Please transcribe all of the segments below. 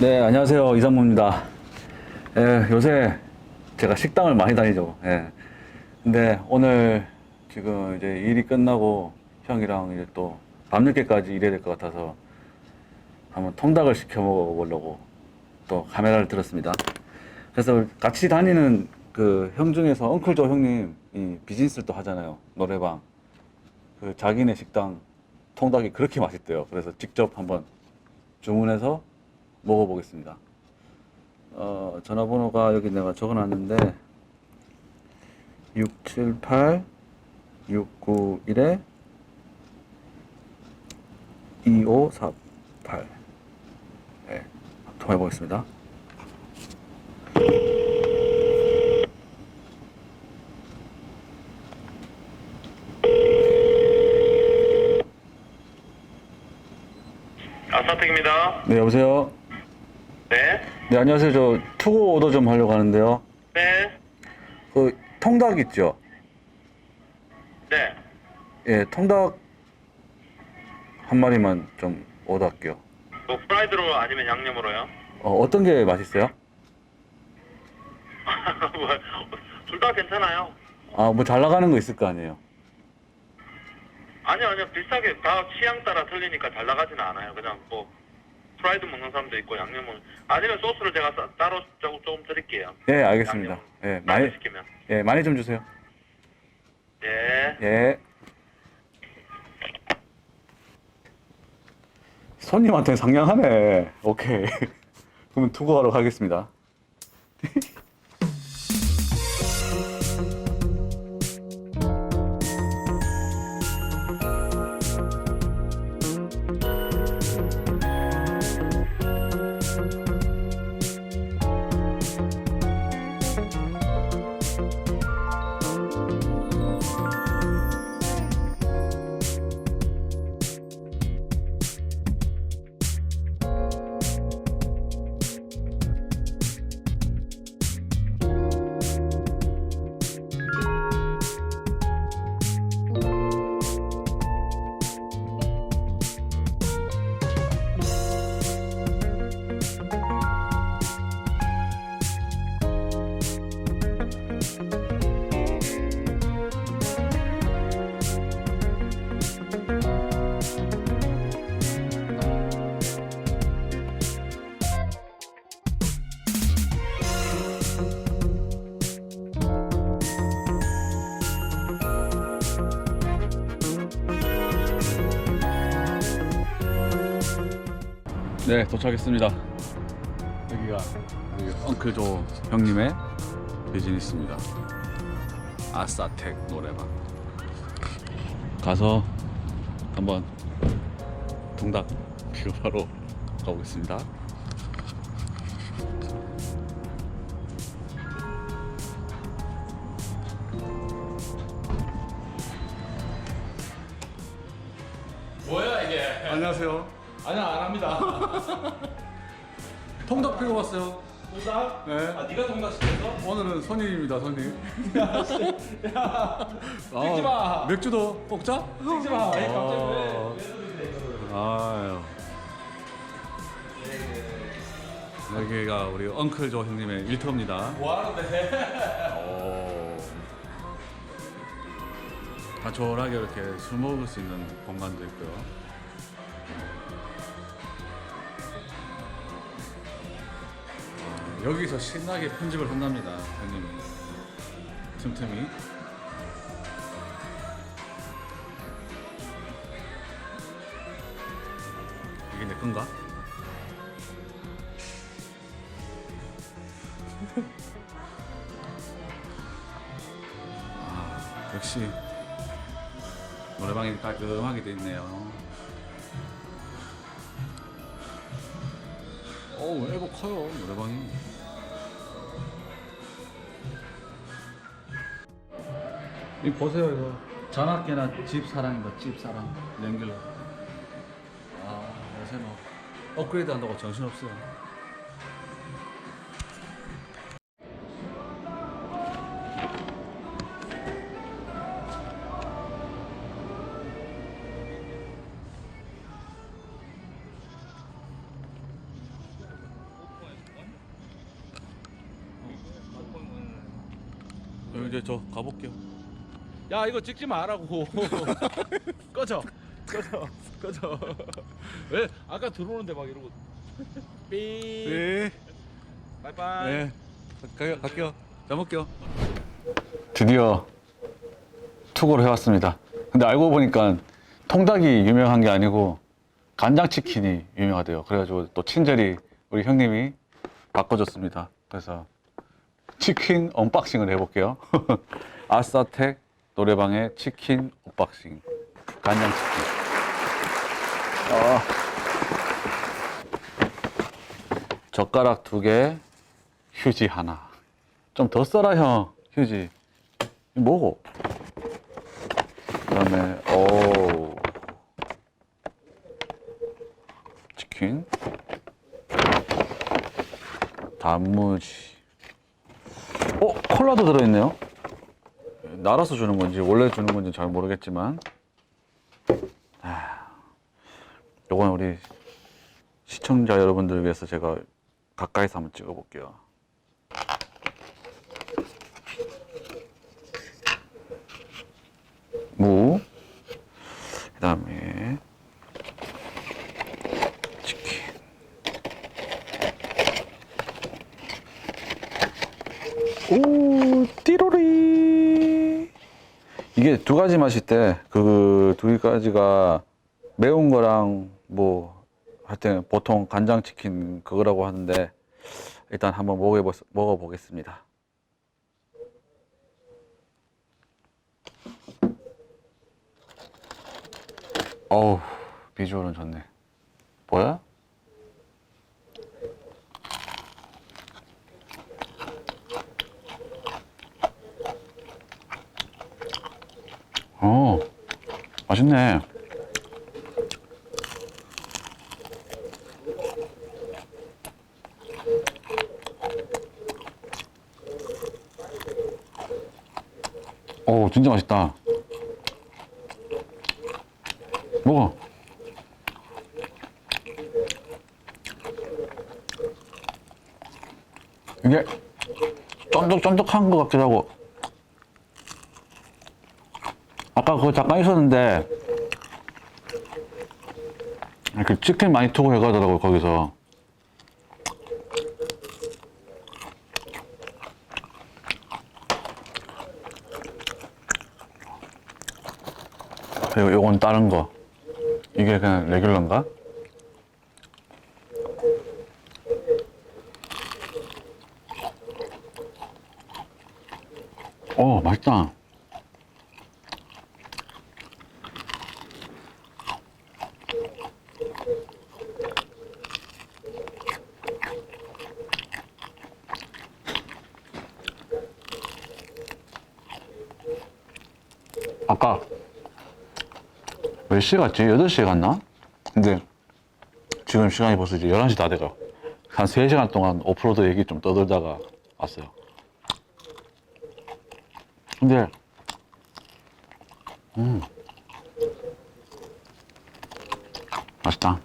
네, 안녕하세요. 이상무입니다. 예, 요새 제가 식당을 많이 다니죠. 예. 근데 오늘 지금 이제 일이 끝나고 형이랑 이제 또 밤늦게까지 일해야 될 것 같아서 한번 통닭을 시켜 먹어보려고 또 카메라를 들었습니다. 그래서 같이 다니는 그 형 중에서 엉클조 형님 이 비즈니스를 또 하잖아요. 노래방. 그 자기네 식당 통닭이 그렇게 맛있대요. 그래서 직접 한번 주문해서 먹어보겠습니다. 어, 전화번호가 여기 내가 적어놨는데 678 691에 2548 네, 통화해 보겠습니다. 아사텍입니다. 네, 여보세요? 네. 네, 안녕하세요. 저 투고 오더 좀 하려고 하는데요. 네. 그 통닭 있죠? 네. 예, 통닭 한 마리만 좀 오더 할게요. 뭐 프라이드로 아니면 양념으로요? 어, 어떤 게 맛있어요? 둘 다 괜찮아요. 아, 뭐 잘 나가는 거 있을 거 아니에요? 아니요, 아니요. 비슷하게 다 취향 따라 틀리니까 잘 나가지는 않아요. 그냥 뭐 프라이드 먹는 사람도 있고 양념은 아니면 소스를 제가 따, 따로 조금, 조금 드릴게요. 예, 알겠습니다. 양념. 예, 많이, 시키면. 예, 많이 좀 주세요. 예. 예. 손님한테 상냥하네. 오케이. 그러면 투고하러 가겠습니다. 네, 도착했습니다. 여기가 우리 엉클 조 형님의 비즈니스입니다. 아싸텍 노래방. 가서 한번 동닭 비교하러 가보겠습니다. 뭐야 이게? 안녕하세요. 아니야 안 합니다. 통닭 피고 왔어요. 동작? 네. 아 네가 동작 시켰어? 오늘은 손님입니다, 손님. 찍지 마. 맥주도 뽑자? 찍지 마. 에이, 갑자기 어. 왜? 왜 소리세 이거를? 아유. 여기가 우리 엉클 조 형님의 일터입니다. 뭐 하는데? 오. 다초라하게 이렇게 술 먹을 수 있는 공간도 있고요. 여기서 신나게 편집을 한답니다, 형님이. 틈틈이. 이게 내 건가? 아, 역시 노래방이 깔끔하게 돼 있네요. 어우, 애고 커요, 노래방이. 이 보세요 이거. 전학계나 집사랑인가 집사랑 연결로 아 요새 뭐 업그레이드 한다고 정신없어 이제 저 가볼게요. 야 이거 찍지 말라고. 꺼져. 꺼져. 꺼져. 왜 아까 들어오는데 막 이러고. 삐. 네. 바이바이. 네. 가, 갈게요. 잘 먹게요. 드디어 투고를 해왔습니다. 근데 알고 보니까 통닭이 유명한 게 아니고 간장치킨이 유명하대요. 그래가지고 또 친절히 우리 형님이 바꿔줬습니다. 그래서 치킨 언박싱을 해볼게요. 아싸텍 노래방의 치킨 언박싱. 간장 치킨. 아. 젓가락 두 개, 휴지 하나. 좀 더 써라, 형. 휴지. 뭐고? 그 다음에, 오. 치킨. 단무지. 어? 콜라도 들어있네요? 날아서 주는 건지, 원래 주는 건지 잘 모르겠지만. 아, 요건 우리 시청자 여러분들을 위해서 제가 가까이서 한번 찍어볼게요. 무, 그 다음에 치킨. 오, 띠로리. 이게 두 가지 맛일 때, 그 두 가지가 매운 거랑 뭐, 하여튼 보통 간장치킨 그거라고 하는데, 일단 한번 먹어보, 먹어보겠습니다. 어우, 비주얼은 좋네. 뭐야? 어, 맛있네. 오, 진짜 맛있다. 먹어. 이게 쫀득쫀득한 것 같기도 하고. 아까 그거 잠깐 있었는데, 그 치킨 많이 투고 해가더라고요, 거기서. 그리고 요건 다른 거. 이게 그냥 레귤러인가? 오, 맛있다. 아까 몇 시에 갔지? 8시에 갔나? 근데 지금 시간이 벌써 이제 11시 다 돼가. 한 3시간 동안 오프로드 얘기 좀 떠들다가 왔어요. 근데, 음. 맛있다.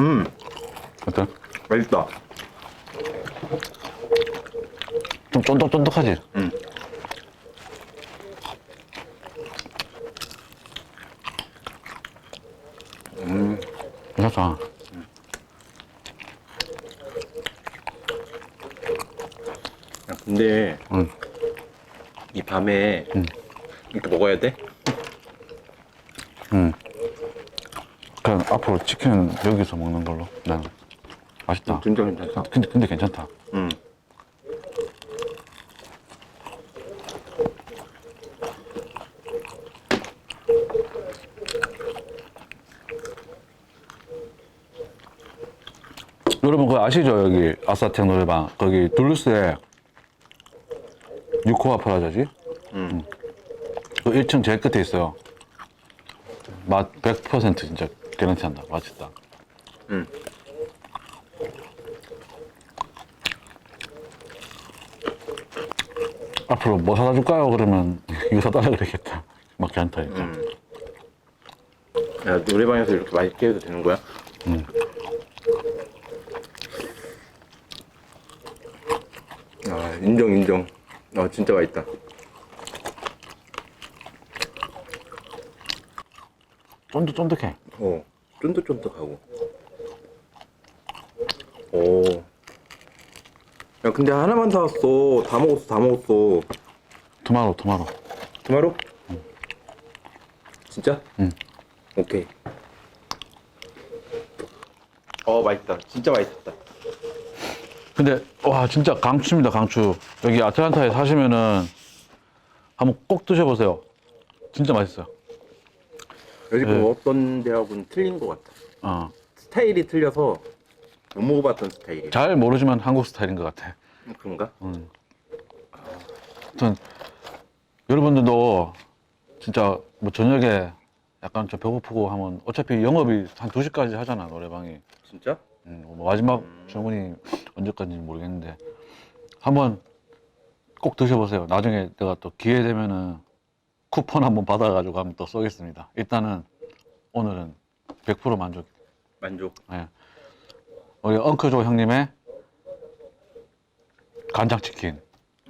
음, 어때? 맛있다. 좀 쫀득쫀득하지? 응. 음. 괜찮다. 야, 근데 응. 이 밤에 응. 이렇게 먹어야 돼? 응. 그냥 앞으로 치킨은 여기서 먹는 걸로. 나는. 맛있다. 진짜 괜찮다. 근데, 근데 괜찮다. 응. 여러분 그거 아시죠? 여기 아사텍 노래방 거기 둘루스에 유코아 프라자지? 응. 그 1층 제일 끝에 있어요. 맛 100% 진짜 개런티 한다. 맛있다. 응. 앞으로 뭐 사다 줄까요? 그러면 이거 사달라 그랬겠다. 막 괜찮다니까. 음. 야 노래방에서 이렇게 맛있게 해도 되는 거야? 음. 아 인정 인정. 아 진짜 맛있다. 쫀득쫀득해. 어 쫀득쫀득하고. 오. 야 근데 하나만 사왔어. 다 먹었어 다 먹었어. 토마로, 토마로. 토마로? 진짜? 응. 오케이. 어 맛있다. 진짜 맛있다. 근데 와 진짜 강추입니다 강추 여기 아틀란타에 사시면은 한번 꼭 드셔보세요 진짜 맛있어요 여기 네. 뭐 어떤 데하고는 틀린 것 같아. 어. 스타일이 틀려서 못 먹어봤던 스타일이야. 잘 모르지만 한국 스타일인 것 같아 그런가? 하여튼 여러분들도 진짜 뭐 저녁에 약간 좀 배고프고 하면 어차피 영업이 한 2시까지 하잖아 노래방이 진짜? 음, 뭐 마지막 주문이 언제까지인지 모르겠는데 한번 꼭 드셔보세요. 나중에 내가 또 기회 되면은 쿠폰 한번 받아가지고 한번 또 쏘겠습니다. 일단은 오늘은 100% 만족. 만족. 예. 우리 엉크조 형님의 간장치킨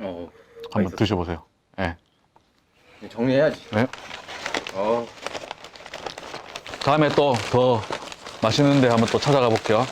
어. 한번 맛있었어. 드셔보세요. 예. 정리해야지. 네. 어. 다음에 또 더 맛있는 데 한번 또 찾아가 볼게요.